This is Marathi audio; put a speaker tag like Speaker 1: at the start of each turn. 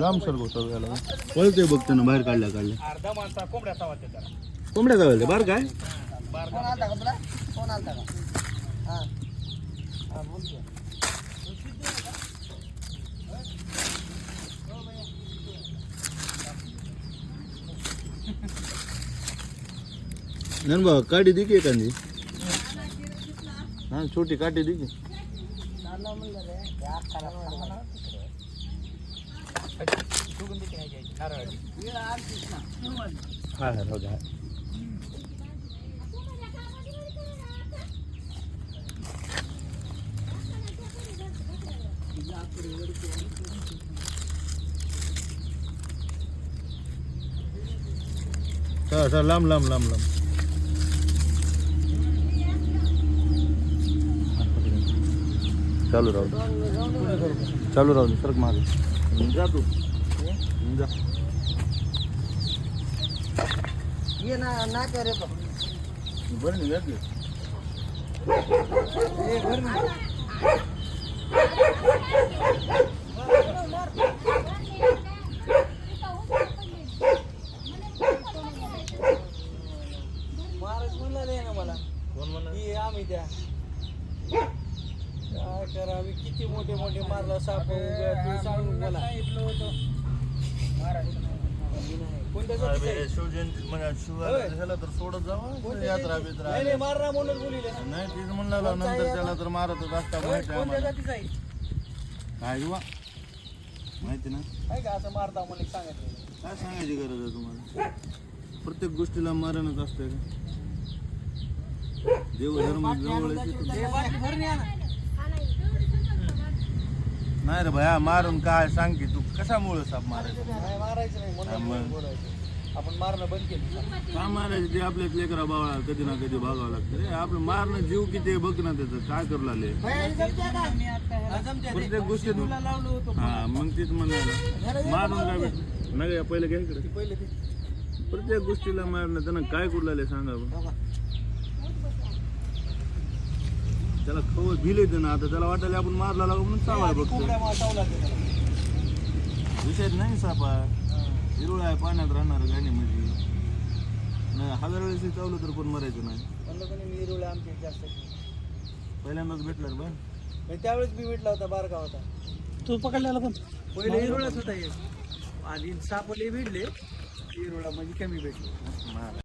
Speaker 1: लांब सर गोसावी याला. पळते बघते ना बाहेर काढल्या काढल्या
Speaker 2: अर्धा माणसा कोंबड्या त्याला.
Speaker 1: कोंबड्या बार काय?
Speaker 3: फोन आलता का तुला? फोन आलता का? हा. हा बोलतो
Speaker 1: नाही बा काठी दे की एखादी? हा छोटी काठी दे की
Speaker 3: नाना म्हणलं रे या खाला
Speaker 1: हा हा हो दे, लांब लांब लांब लांब चालू राहू चालू राहू दे सरक मागे. जा तू जा
Speaker 3: ये ना ना करे
Speaker 1: बरं निघा की.
Speaker 3: हे घर महाराज म्हणला नाही ना मला
Speaker 1: कोण म्हणा
Speaker 3: आम्ही त्या करावी किती मोठे मोठे मारला साप उगा तू सांग मला कोणत्या?
Speaker 1: शिवजयंती म्हणजे झाला तर सोडत जावा.
Speaker 3: कोणत्या
Speaker 1: यात्रा
Speaker 3: जाती-
Speaker 1: बित्रा
Speaker 3: नाही नाही मारणार म्हणून बोलिले.
Speaker 1: नाही तीच म्हणलं नंतर त्याला तर मारतच असता माहिती आहे? काय माहिती ना?
Speaker 3: आहे का असं मारता मला
Speaker 1: काय सांगायची गरज आहे तुम्हाला? प्रत्येक गोष्टीला मरणच असते का? देव धर्म जवळ आहे तिथं.
Speaker 3: हे बाटली भरून या ना
Speaker 1: नाही रे भया मारून काय सांग की तू? कशामुळे साप मारायचं?
Speaker 3: नाही मारायचं नाही म्हणून. बोलायचं. आपण मारणं बंद केलं.
Speaker 1: काय मारायचं ते आपल्याच लेकरा बावळा कधी ना कधी भागावं लागतं रे. आपलं मारणं जीव किती आहे बघ ना त्याचं काय करू लागले? प्रत्येक गोष्टीत
Speaker 3: लावलं होतं
Speaker 1: हा मग तीच म्हणायला. मारून काय नाही पहिलं घ्या इकडे.
Speaker 3: पहिले ते
Speaker 1: प्रत्येक गोष्टीला मारणं त्यांना काय करू लागले सांगा बरं.
Speaker 3: बघा.
Speaker 1: त्याला खवत भिले ना आता त्याला वाटायला आपण मारला लागू म्हणून चावाय बघतो. विषय नाही सापा. हिरोळ आहे पाण्यात राहणार गाणी म्हणजे. नाही हजार वेळेस चावलं तर कोण मरायचं नाही.
Speaker 3: आमच्या जास्त.
Speaker 1: पहिल्यांदाच भेटला रे बा
Speaker 3: म्हणजे त्यावेळेस मी भेटला होता बारका होता.
Speaker 2: तू पकडलेला पण
Speaker 3: पहिले हिरोळाच होता आधी सापले भिडले हिरोळा म्हणजे कमी भेटले.